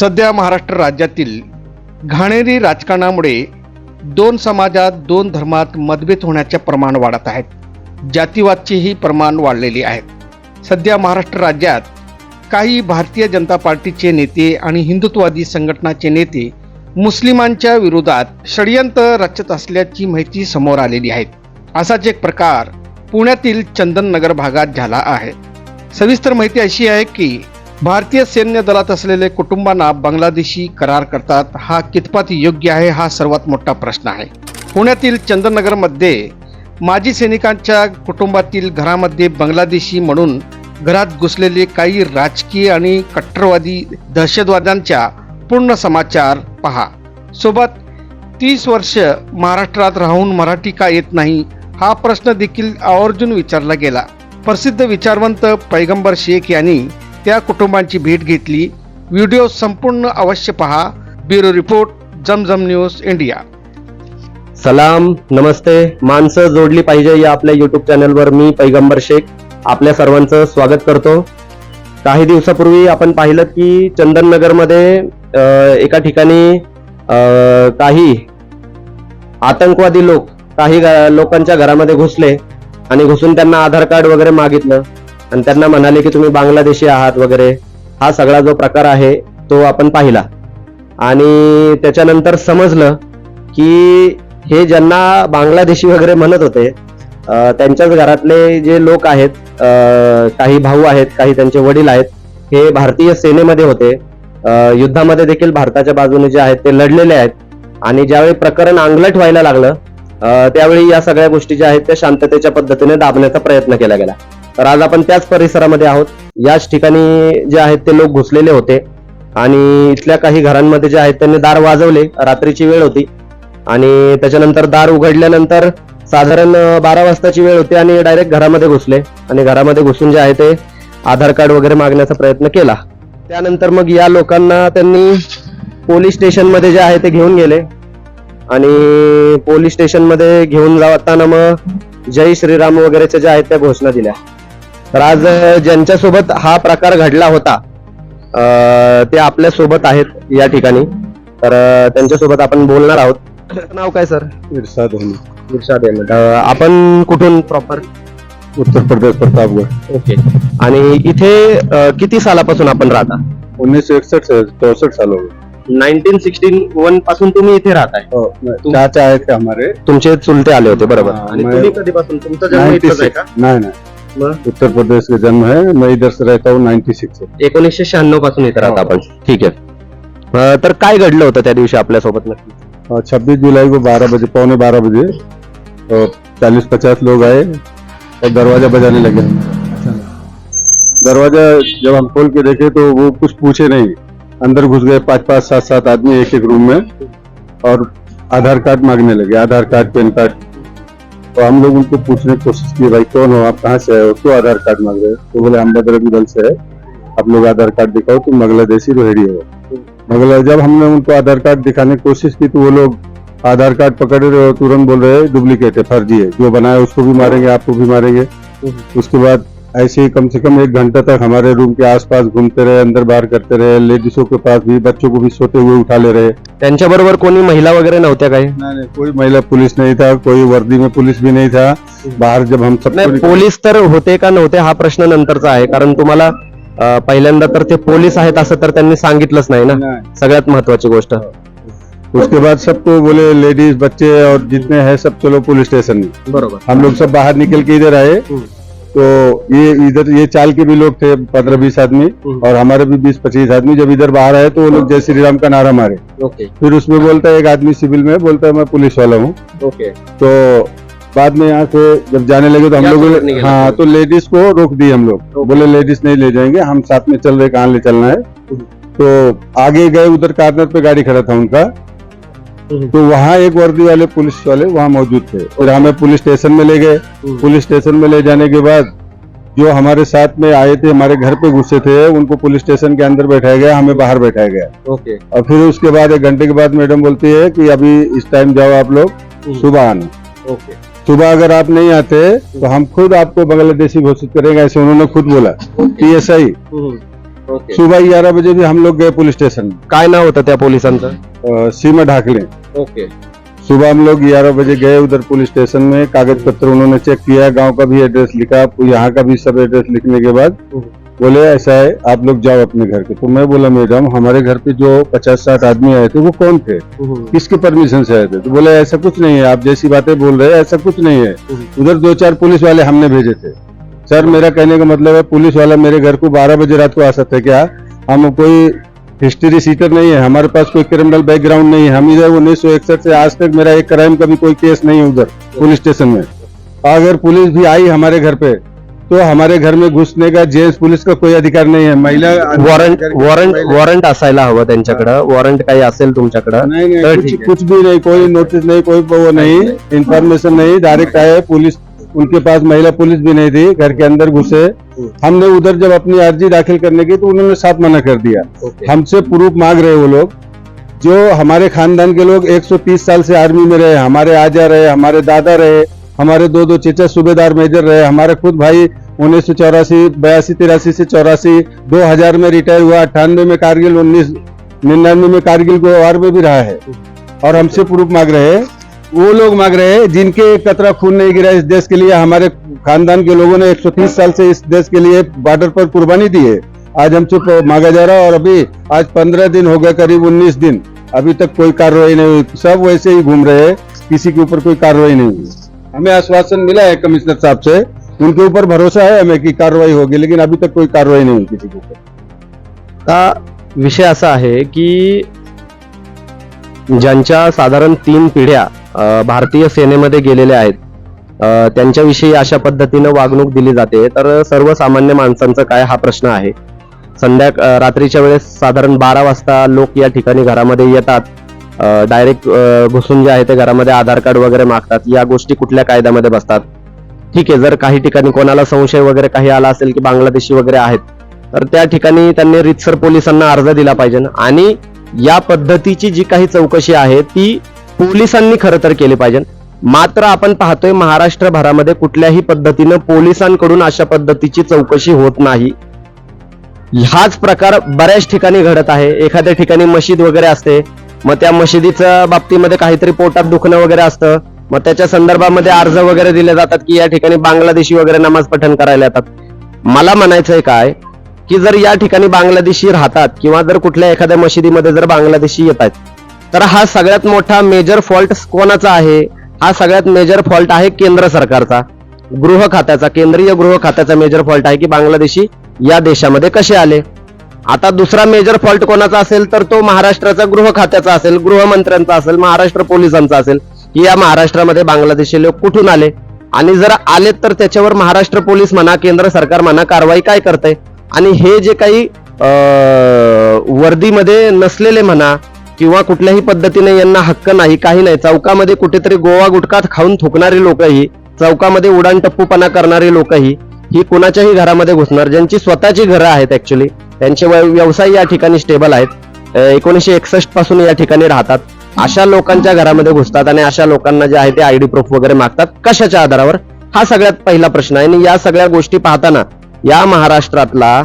सध्या महाराष्ट्र राज्यातील घाणेरी राजकारणामुळे दोन समाजात दोन धर्मात मतभेद होण्याचे प्रमाण वाढत आहेत जातीवादचेही प्रमाण वाढलेली आहेत सध्या महाराष्ट्र राज्यात काही भारतीय जनता पार्टीचे नेते आणि हिंदुत्ववादी संघटनाचे नेते मुस्लिमांच्या विरोधात षडयंत्र रचत असल्याची माहिती समोर आलेली आहे. असाच एक प्रकार पुण्यातील चंदननगर भागात झाला आहे. सविस्तर माहिती अशी आहे की भारतीय सैन्य दलात असलेले कुटुंबांना बांगलादेशी करार करतात हा कितपत योग्य आहे हा सर्वात मोठा प्रश्न आहे. पुण्यातील चंद्रनगरमध्ये माजी सैनिकांच्या कुटुंबातील घरामध्ये बांगलादेशी म्हणून घरात घुसलेले काही राजकीय आणि कट्टरवादी दहशतवाद्यांच्या पूर्ण समाचार पहा. सोबत तीस वर्ष महाराष्ट्रात राहून मराठी का येत नाही हा प्रश्न देखील आवर्जून विचारला गेला. प्रसिद्ध विचारवंत पैगंबर शेख यांनी त्या कुटुंबांची भेट घेतली. व्हिडिओ संपूर्ण अवश्य पहा. Bureau report Zamzam news India. सलाम नमस्ते. माणसं जोडली पाहिजे या आपल्या युट्यूब चॅनलवर मी पैगंबर शेख. आपल्या सर्वांचं स्वागत करतो. काही दिवसापूर्वी आपण पाहिलं की चंदननगरमध्ये एका ठिकाणी अं, काही आतंकवादी लोक काही लोकांच्या घरामध्ये घुसले आणि घुसून त्यांना आधार कार्ड वगैरे मागितलं. आणि त्यांना म्हणाले की तुम्ही बांगलादेशी आहात वगैरे. हा सगळा जो प्रकार आहे तो आपण पाहिला. आणि त्याच्यानंतर समजलं की हे ज्यांना बांगलादेशी वगैरे म्हणत होते त्यांच्याच घरातले जे लोक आहेत काही भाऊ आहेत काही त्यांचे वडील आहेत हे भारतीय सेनेमध्ये होते. युद्धामध्ये देखील भारताच्या बाजूने जे आहेत ते लढलेले आहेत. आणि ज्यावेळी प्रकरण अंगलट व्हायला लागलं त्यावेळी या सगळ्या गोष्टी ज्या आहेत त्या शांततेच्या पद्धतीने दाबण्याचा प्रयत्न केला गेला. तर आज आपण त्याच परिसरामध्ये आहोत. याच ठिकाणी जे आहेत ते लोक घुसलेले होते. आणि इथल्या काही घरांमध्ये जे आहेत त्यांनी दार वाजवले. रात्रीची वेळ होती. आणि त्याच्यानंतर दार उघडल्यानंतर साधारण बारा वाजताची वेळ होती आणि डायरेक्ट घरामध्ये घुसले. आणि घरामध्ये घुसून जे आहे ते आधार कार्ड वगैरे मागण्याचा प्रयत्न केला. त्यानंतर मग या लोकांना त्यांनी पोलीस स्टेशनमध्ये जे आहे ते घेऊन गेले. आणि पोलीस स्टेशनमध्ये घेऊन जाताना मग जय श्रीराम वगैरेच्या ज्या आहेत त्या घोषणा दिल्या. तर आज अं, ज्यांच्यासोबत हा प्रकार घडला होता ते आपल्यासोबत आहेत या ठिकाणी. तर अं, त्यांच्यासोबत आपण बोलणार आहोत. नाव काय सर? इरशाद अहमद इर्षाद अहमद आपण कुठून प्रॉपर उत्तर प्रदेश प्रतापगढ़ ओके. आणि इथे किती सालापासून आपण राहता? उन्नीस सौ इकसठ से चौसठ साल हो नाईन्टीन सिक्स्टीन वनपासून तुम्ही इथे राहताय. चाचा थे हमारे तुमचे चुलते आले होते बरोबर. आणि तुम्ही कधीपासून? तुमचा जन्म इथलाच आहे 96 का नहीं नहीं. मग? उत्तर प्रदेश का जन्म है मैं इधर से रहता हूँ 96 सिक्स एकोणीसशे शहाण्णव पासून इथे राहता हो. आपण. ठीक आहे. अं, तर काय घडलं होतं त्या दिवशी आपल्या सोबत नक्की? छब्बीस जुलाई को बारह बजे पौने बारह बजे चालीस पचास लोग आए और दरवाज़ा बजाने लगे। दरवाज़ा जब हम खोल के देखे तो वो कुछ पूछे नहीं। अंदर घुस गए पाँच पाँच सात सात आदमी एक एक रूम में और आधार कार्ड मांगने लगे। आधार कार्ड पैन कार्ड तो हम लोग उनको पूछने की कोशिश की, भाई, कौन हो? आप कहाँ से हो? क्यों आधार कार्ड मांग रहे हो? तो बोले, हम बजरंग दल से है। आप लोग आधार कार्ड दिखाओ, तुम बांग्लादेशी रोहिड़ी हो। मगर जब हमने उनको आधार कार्ड दिखाने की कोशिश की तो वो लोग आधार कार्ड पकड़ रहे हो तुरंत बोल रहे, डुप्लीकेट है, फर्जी है। जो बनाया उसको भी मारेंगे, आपको भी मारेंगे। उसके बाद ऐसे ही कम से कम एक घंटा तक हमारे रूम के आसपास घूमते रहे अंदर बाहर करते रहे लेडीजों के पास भी बच्चों को भी सोते हुए उठा ले रहे। त्यांच्या बरोबर कोणी महिला वगैरे नव्हत्या काय नहीं नहीं कोई महिला पुलिस नहीं था कोई वर्दी में पुलिस भी नहीं था। बाहर जब हम नाही सबको पोलीस तर होते का नव्हते हा प्रश्न नंतरचा आहे. कारण तुम्हाला अं, पहिल्यांदा तर ते पोलीस आहेत असं तर त्यांनी सांगितलंच नाही ना? नहीं। सगळ्यात महत्वाची गोष्ट. उसके बाद सबको बोले लेडीज बच्चे और जितने हैं सब चलो पुलिस स्टेशन में बरोबर. हम लोग सब बाहर निकल के इधर आए। तो ये इधर ये चाल के भी लोग थे पंद्रह बीस आदमी हम्म। और हमारे भी बीस पच्चीस आदमी जब इधर बाहर आए तो वो लोग जय श्री राम का नारा मारे। ओके। फिर उसमें बोलता है एक आदमी सिविल में बोलता है मैं पुलिस वाला हूँ। ओके। तो बाद में यहाँ से जब जाने लगे तो हम लोग है हाँ तो लेडीज़ को रोक दिए हम लोग। बोले लेडीज़ नहीं ले जाएँगे हम साथ में चल रहे कहाँ ले चलना है? हम्म। तो आगे गए उधर कार्नर पे गाड़ी खड़ा था उनका। तो वहाँ एक वर्दी वाले पुलिस वाले वहाँ मौजूद थे। और हमें पुलिस स्टेशन में ले गए। हम्म। पुलिस स्टेशन में ले जाने के बाद जो हमारे साथ में आए थे हमारे घर पे घुसे थे उनको पुलिस स्टेशन के अंदर बैठाया गया हमें बाहर बैठाया गया। ओके। और फिर उसके बाद एक घंटे के बाद मैडम बोलती है कि अभी इस टाइम जाओ आप लोग सुबह आना। ओके। सुबह अगर आप नहीं आते तो हम खुद आपको बांग्लादेशी घोषित करेंगे ऐसे उन्होंने खुद बोला। सुबह ग्यारह बजे भी हम लोग गए पुलिस स्टेशन काय नाव होतं त्या पोलिसांचं? अ, सीमा ढाकले। ओके सुबह हम लोग ग्यारह बजे गए उधर पुलिस स्टेशन में। कागज़ पत्र उन्होंने चेक किया गाँव का भी एड्रेस लिखा यहाँ का भी सब एड्रेस लिखने के बाद बोले ऐसा है आप लोग जाओ अपने घर के तो मैं बोला मैडम हमारे घर पे जो पचास साठ आदमी आए थे वो कौन थे? किसके परमिशन से आए थे? तो बोले ऐसा कुछ नहीं है आप जैसी बातें बोल रहे हैं ऐसा कुछ नहीं है। उधर दो चार पुलिस वाले हमने भेजे थे। सर मेरा कहने का मतलब है पुलिस वाला मेरे घर को बारह बजे रात को आ सकते क्या? हम कोई हिस्ट्री सीटर नहीं है हमारे पास कोई क्रिमिनल बैकग्राउंड नहीं है हम इधर उन्नीस सौ इकसठ से आज तक मेरा एक क्राइम का भी कोई केस नहीं है उधर पुलिस स्टेशन में। अगर पुलिस भी आई हमारे घर पे तो हमारे घर में घुसने का जेंट्स पुलिस का कोई अधिकार नहीं है। महिला वॉरंट वॉरंट वॉरंट असायला हवं त्यांच्याकडं वॉरंट काही असेल तुमच्याकडं नहीं नहीं तर कुछ, है। कुछ भी नहीं कोई नोटिस नहीं कोई वो नहीं इंफॉर्मेशन नहीं डायरेक्ट आए पुलिस उनके पास महिला पुलिस भी नहीं थी घर के अंदर घुसे। हमने उधर जब अपनी अर्जी दाखिल करने की तो उन्होंने साफ़ मना कर दिया। हमसे प्रूफ मांग रहे वो लोग जो हमारे खानदान के लोग 130 साल से आर्मी में रहे हमारे आजा रहे हमारे दादा रहे हमारे दो दो चेचा सूबेदार मेजर रहे हमारे खुद भाई उन्नीस सौ चौरासी बयासी तिरासी से चौरासी दो हज़ार में रिटायर हुआ अट्ठानवे में कारगिल उन्नीस निन्यानवे में कारगिल को वार में भी रहा है। और हमसे प्रूफ मांग रहे हैं वो लोग मांग रहे हैं, जिनके कतरा खून नहीं गिरा इस देश के लिए, हमारे खानदान के लोगों ने 130 साल से इस देश के लिए बॉर्डर पर कुर्बानी दी है। आज हम चुप मांगा जा रहा है और अभी, आज पंद्रह दिन हो गए, करीब उन्नीस दिन। अभी तक कोई कार्रवाई नहीं हुई। सब वैसे ही घूम रहे हैं, किसी के ऊपर कोई कार्रवाई नहीं हुई। हमें आश्वासन मिला है कमिश्नर साहब से, उनके ऊपर भरोसा है हमें की कार्रवाई होगी, लेकिन अभी तक कोई कार्रवाई नहीं हुई किसी के ऊपर। आता विषय असा आहे की ज्यांच्या साधारण तीन पिढ्या भारतीय सेनेमध्ये गेलेले आहेत. त्यांच्याविषयी अशा पद्धतीनं वागणूक दिली जाते. तर सर्वसामान्य माणसांचं काय हा प्रश्न आहे? संध्या रात्रीच्या वेळेस साधारण बारा वाजता लोक या ठिकाणी घरामध्ये येतात. डायरेक्ट घुसून जे आहे ते घरामध्ये आधार कार्ड वगैरे मागतात. या गोष्टी कुठल्या कायद्यामध्ये बसतात? ठीक आहे जर काही ठिकाणी कोणाला संशय वगैरे काही आला असेल की बांगलादेशी वगैरे आहेत तर त्या ठिकाणी त्यांनी रितसर पोलिसांना अर्ज दिला पाहिजे आणि या पद्धतीची जी काही चौकशी आहे ती पोलिसांनी खरं तर केले पाहिजे. मात्र आपण पाहतोय महाराष्ट्रभरामध्ये कुठल्याही पद्धतीनं पोलिसांकडून अशा पद्धतीची चौकशी होत नाही. हाच प्रकार बऱ्याच ठिकाणी घडत आहे. एखाद्या ठिकाणी मशीद वगैरे असते मग त्या मशिदीच्या बाबतीमध्ये काहीतरी पोटात दुखणं वगैरे असतं मग त्याच्या संदर्भामध्ये अर्ज वगैरे दिले जातात की या ठिकाणी बांगलादेशी वगैरे नमाज पठण करायला येतात. मला म्हणायचंय काय की जर या ठिकाणी बांगलादेशी राहतात किंवा जर कुठल्या एखाद्या मशिदीमध्ये जर बांगलादेशी येत आहेत तर हा सगळ्यात मोठा मेजर फॉल्ट कोणाचा आहे? हा सगळ्यात मेजर फॉल्ट आहे केंद्र सरकारचा. गृह खात्याचा केंद्रीय गृह खात्याचा मेजर फॉल्ट आहे की बांगलादेशी या देशामध्ये कसे आले? आता दुसरा मेजर फॉल्ट कोणाचा असेल तर तो महाराष्ट्राचा गृह खात्याचा असेल गृहमंत्र्यांचा असेल महाराष्ट्र पोलिसांचा असेल की या महाराष्ट्रामध्ये बांगलादेशी लोक कुठून आले? आणि जर आले तर त्याच्यावर महाराष्ट्र पोलीस म्हणा केंद्र सरकार म्हणा कारवाई काय करते आणि हे जे काही वर्दीमध्ये नसलेले म्हणा किंवा कुठल्याही पद्धतीने यांना हक्क नाही काही नाही. चौकामध्ये कुठेतरी गोवा गुटखात खाऊन थुकणारी लोकही चौकामध्ये उडाण टप्पूपणा करणारी लोकही ही कुणाच्याही घरामध्ये घुसणार. ज्यांची स्वतःची घरं आहेत ऍक्च्युली त्यांचे व्यवसाय या ठिकाणी स्टेबल आहेत. एकोणीशे एकसष्टपासून या ठिकाणी राहतात. अशा लोकांच्या घरामध्ये घुसतात आणि अशा लोकांना जे आहे ते आयडी प्रूफ वगैरे मागतात. कशाच्या आधारावर? हा सगळ्यात पहिला प्रश्न आहे. आणि या सगळ्या गोष्टी पाहताना या महाराष्ट्रातला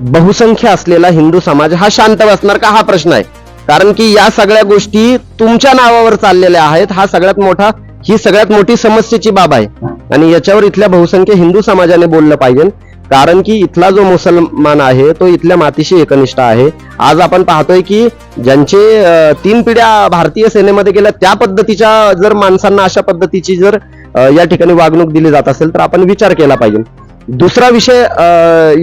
बहुसंख्य असलेला हिंदू समाज हा शांत बसणार का? हा प्रश्न आहे. कारण की या सगळ्या गोष्टी तुमच्या नावावर चाललेल्या आहेत. हा सगळ्यात मोठा ही सगळ्यात मोठी समस्येची बाब आहे. आणि याच्यावर इथल्या बहुसंख्य हिंदू समाजाने बोललं पाहिजे. कारण की इथला जो मुसलमान आहे तो इथल्या मातीशी एकनिष्ठ आहे. आज आपण पाहतोय की ज्यांचे तीन पिढ्या भारतीय सेनेमध्ये गेल्या त्या पद्धतीच्या जर माणसांना अशा पद्धतीची जर या ठिकाणी वागणूक दिली जात असेल तर आपण विचार केला पाहिजे. दुसरा विषय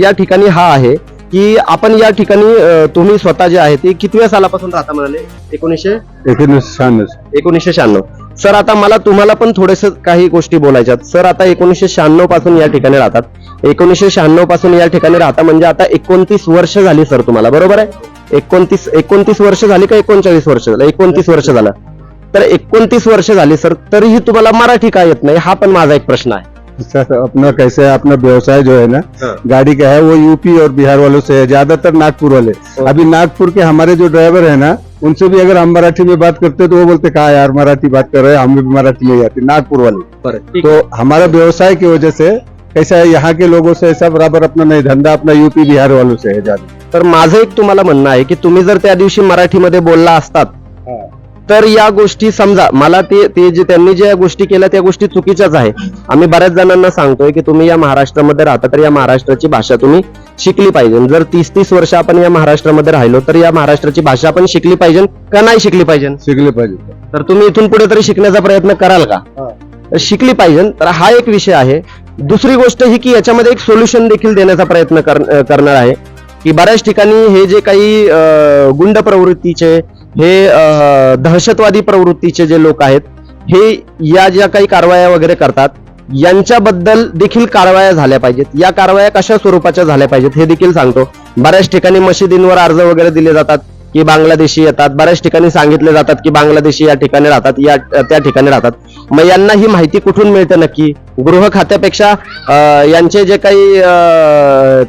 या ठिकाणी हा आहे. की आपण या ठिकाणी अं, तुम्ही स्वतः जे आहे ते कितव्या सालापासून राहता म्हणाले? एकोणीसशे? एकोणीस शहाण्णव. एकोणीसशे शहाण्णव. सर आता मला तुम्हाला पण थोडेसे काही गोष्टी बोलायच्यात. सर आता एकोणीसशे शहाण्णवपासून या ठिकाणी राहतात. एकोणीसशे शहाण्णवपासून या ठिकाणी राहता म्हणजे आता एकोणतीस वर्ष झाली सर तुम्हाला बरोबर आहे? एकोणतीस एकोणतीस वर्ष झाली का एकोणचाळीस वर्ष झालं? एकोणतीस वर्ष झालं. तर एकोणतीस वर्ष झाली सर तरीही तुम्हाला मराठी का येत नाही? हा पण माझा एक प्रश्न आहे. सर अपना कैसे है अपना व्यवसाय जो है ना हाँ। गाड़ी का है वो यूपी और बिहार वालों से है ज्यादातर नागपुर वाले। अभी नागपुर के हमारे जो ड्राइवर है ना उनसे भी अगर हम मराठी में बात करते तो वो बोलते कहा यार मराठी बात कर रहे हैं हमें भी मराठी नहीं आती नागपुर वाले। तो हमारा व्यवसाय की वजह से कैसा है यहाँ के लोगों से ऐसा बराबर अपना नहीं धंधा अपना यूपी बिहार वालों से है ज्यादा। तर माझं एक तुम्हाला म्हणणं आहे की तुम्ही जर त्या दिवशी मराठीमध्ये बोलला असतात तर या गोष्टी समजा मला ते ते जे त्यांनी ज्या गोष्टी केल्या त्या गोष्टी चुकीच्याच आहे आम्ही बऱ्याच जणांना सांगतोय की तुम्ही या महाराष्ट्रामध्ये राहता तर या महाराष्ट्राची भाषा तुम्ही शिकली पाहिजे. जर तीस तीस वर्ष आपण या महाराष्ट्रामध्ये राहिलो तर या महाराष्ट्राची भाषा आपण शिकली पाहिजे का नाही शिकली पाहिजे? शिकले पाहिजे. तर तुम्ही इथून पुढे तरी शिकण्याचा प्रयत्न कराल का? तर शिकली पाहिजे. तर हा एक विषय आहे. दुसरी गोष्ट ही की याच्यामध्ये एक सोल्युशन देखील देण्याचा प्रयत्न करणार आहे. की बऱ्याच ठिकाणी हे जे काही गुंड प्रवृत्तीचे हे दहशतवादी प्रवृत्तीचे जे लोक आहेत हे या ज्या काही कारवाया वगैरे करतात यांच्याबद्दल देखील कारवाया झाल्या पाहिजेत. या कारवाया कशा स्वरूपाच्या झाल्या पाहिजेत हे देखील सांगतो. बऱ्याच ठिकाणी मशिदींवर अर्ज वगैरे दिले जातात की बांगलादेशी येतात. बऱ्याच ठिकाणी सांगितले जातात की बांगलादेशी या ठिकाणी राहतात या त्या ठिकाणी राहतात. मग यांना ही माहिती कुठून मिळते नक्की? गृह खात्यापेक्षा यांचे जे काही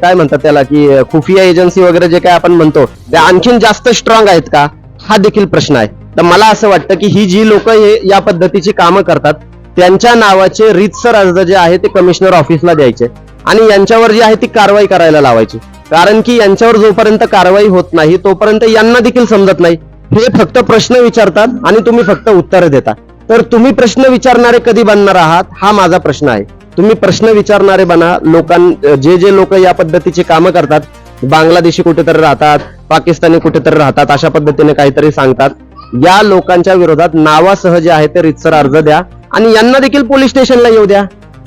काय म्हणतात त्याला की खुफिया एजन्सी वगैरे जे काही आपण म्हणतो ते आणखीन जास्त स्ट्रॉंग आहेत का? हा देखील प्रश्न आहे. तर मला असं वाटतं की ही जी लोक हे या पद्धतीची कामं करतात त्यांच्या नावाचे रितसर अर्ज जे आहे ते कमिशनर ऑफिसला द्यायचे आणि यांच्यावर जी आहे ती कारवाई करायला लावायची. कारण की यांच्यावर जोपर्यंत कारवाई होत नाही तोपर्यंत यांना देखील समजत नाही. हे फक्त प्रश्न विचारतात आणि तुम्ही फक्त उत्तरं देता. तर तुम्ही प्रश्न विचारणारे कधी बनणार आहात हा माझा प्रश्न आहे. तुम्ही प्रश्न विचारणारे बना लोकां जे जे लोक या पद्धतीची कामं करतात बांगलादेशी कुठेतरी राहतात पाकिस्तानी कुठेतरी राहतात अशा पद्धतीने काहीतरी सांगतात. या लोकांच्या विरोधात नावासह जे आहे ते रितसर अर्ज द्या. आणि यांना देखील पोलीस स्टेशनला येऊ द्या.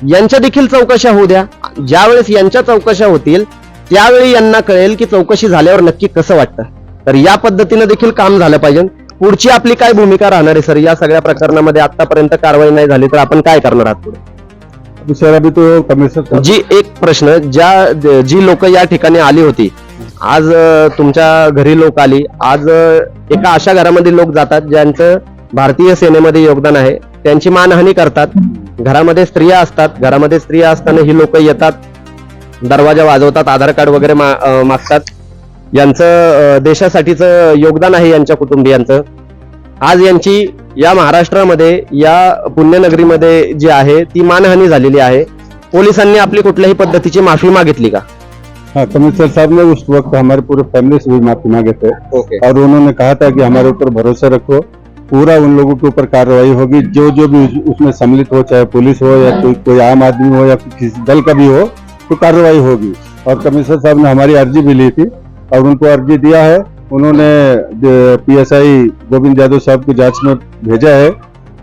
यांच्या देखील चौकशा होऊ द्या. ज्यावेळेस यांच्या चौकशा होतील त्यावेळी यांना कळेल की चौकशी झाल्यावर नक्की कसं वाटतं. तर या पद्धतीनं देखील काम झालं पाहिजे. पुढची आपली काय भूमिका राहणार आहे सर? या सगळ्या प्रकरणामध्ये आतापर्यंत कारवाई नाही झाली तर आपण काय करणार आहात पुढे? विषयाला सर तो कमिश्नर जी एक प्रश्न. ज्या जी लोक या ठिकाणी आली होती आज तुमच्या घरी लोक आली. आज एका अशा घरामध्ये लोक जातात ज्यांचं भारतीय सेनेमध्ये योगदान आहे. त्यांची मानहानी करतात. घरामध्ये स्त्रिया असतात. घरामध्ये स्त्रिया असताना ही लोक येतात. दरवाजा वाजवतात आधार कार्ड वगैरे मागतात. यांचं देशासाठीच देशासाठीचं योगदान आहे यांच्या कुटुंबियांचं. आज यांची या महाराष्ट्रामध्ये या पुण्यनगरीमध्ये जी आहे ती मानहानी झालेली आहे. पोलिसांनी आपली कुठल्याही पद्धतीची माफी मागितली का? हाँ कमिश्नर साहब ने उस वक्त हमारे पूरे फैमिली से भी माफी मांगे थे ओके. और उन्होंने कहा था कि हमारे ऊपर भरोसा रखो पूरा उन लोगों के ऊपर कार्रवाई होगी जो जो भी उस- उसमें सम्मिलित हो चाहे पुलिस हो या कोई कोई आम आदमी हो या किसी दल का भी हो तो कार्रवाई होगी. और कमिश्नर साहब ने हमारी अर्जी भी ली थी और उनको अर्जी दिया है उन्होंने पीएसआई गोविंद यादव साहब को जांच में भेजा है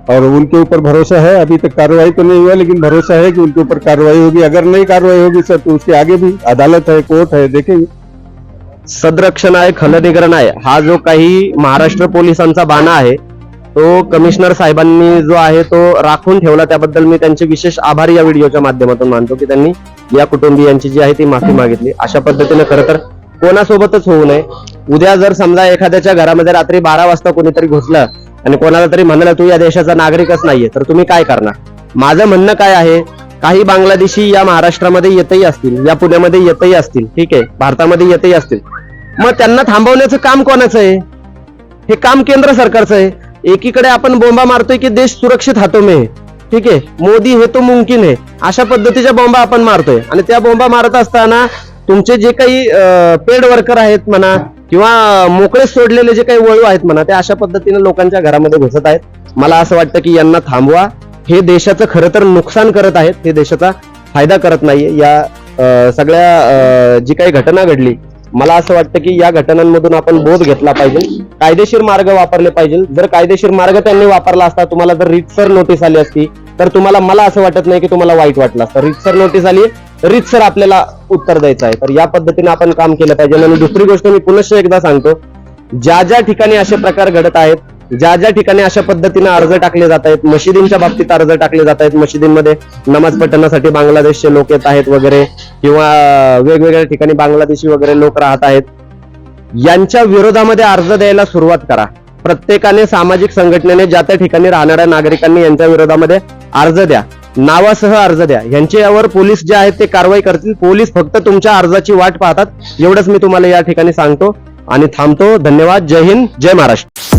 और उनके ऊपर भरोसा है। अभी तक कार्रवाई तो नहीं हुआ लेकिन भरोसा है कि उनके ऊपर कार्रवाई होगी। अगर नहीं कार्रवाई होगी सर तो उसके आगे भी अदालत है कोर्ट है देखेंगे। सदरक्षण आहे खलनिग्रहण आहे हा जो काही महाराष्ट्र पोलिसांचा बाणा आहे तो कमिशनर साहेबांनी जो आहे तो राखून ठेवला. त्याबद्दल मी त्यांचे विशेष आभार या व्हिडिओच्या माध्यमातून मानतो की त्यांनी या कुटुंबियांची जी आहे ती माफी मागितली. अशा पद्धतीने खरं तर कोणासोबतच होऊ नये. उद्या जर समजा एखाद्याच्या घरामध्ये रात्री बारा वाजता कोणीतरी घुसलं आणि कोणाला तरी म्हणलं तू या देशाचा नागरिकच नाहीये तर तुम्ही काय करणार? माझं म्हणणं काय आहे? काही बांगलादेशी या महाराष्ट्रामध्ये येतही असतील या पुण्यामध्ये येतही असतील ठीक आहे भारतामध्ये येतही असतील. मग त्यांना थांबवण्याचं काम कोणाचं आहे? हे काम केंद्र सरकारचं आहे. एकीकडे आपण बोंबा मारतोय की देश सुरक्षित हातो मे ठीक आहे मोदी हे तो मुमकिन आहे. अशा पद्धतीच्या बोंबा आपण मारतोय. आणि त्या बोंबा मारत असताना तुमचे जे काही पेड वर्कर आहेत म्हणा किंवा मोकळे सोडलेले जे काही वळू आहेत म्हणा ते अशा पद्धतीने लोकांच्या घरामध्ये घुसत आहेत. मला असं वाटतं की यांना थांबवा. हे देशाचं खरं तर नुकसान करत आहेत हे देशाचा फायदा करत नाहीये. या सगळ्या जी काही घटना घडली मला असं वाटतं की या घटनांमधून आपण बोध घेतला पाहिजे. कायदेशीर मार्ग वापरले पाहिजे. जर कायदेशीर मार्ग त्यांनी वापरला असता तुम्हाला जर रितसर नोटीस आली असती तर तुम्हाला मला असं वाटत नाही की तुम्हाला वाईट वाटलं असतं. रितसर नोटीस आली रितसर आपल्याला उत्तर द्यायचं आहे. तर या पद्धतीने आपण काम केलं पाहिजे. आणि दुसरी गोष्ट मी पुनश्च एकदा सांगतो ज्या ज्या ठिकाणी असे प्रकार घडत आहेत ज्या ज्या ठिकाणी अशा पद्धतीने अर्ज टाकले जात आहेत मशिदींच्या बाबतीत अर्ज टाकले जात आहेत मशिदींमध्ये नमाज पठणासाठी बांगलादेशचे लोक येत आहेत वगैरे किंवा वेगवेगळ्या ठिकाणी बांगलादेशी वगैरे लोक राहत आहेत यांच्या विरोधामध्ये अर्ज द्यायला सुरुवात करा. प्रत्येकाने सामाजिक संघटनेने ज्या त्या ठिकाणी राहणाऱ्या नागरिकांनी यांच्या विरोधामध्ये अर्ज द्या. नावासह अर्ज द्या. यांच्यावर पोलीस जे आहेत ते कारवाई करतील. पोलीस फक्त तुमच्या अर्जाची वाट पाहतात. एवढंच मी तुम्हाला या ठिकाणी सांगतो. आणि थांबतो. धन्यवाद. जय हिंद. जय महाराष्ट्र.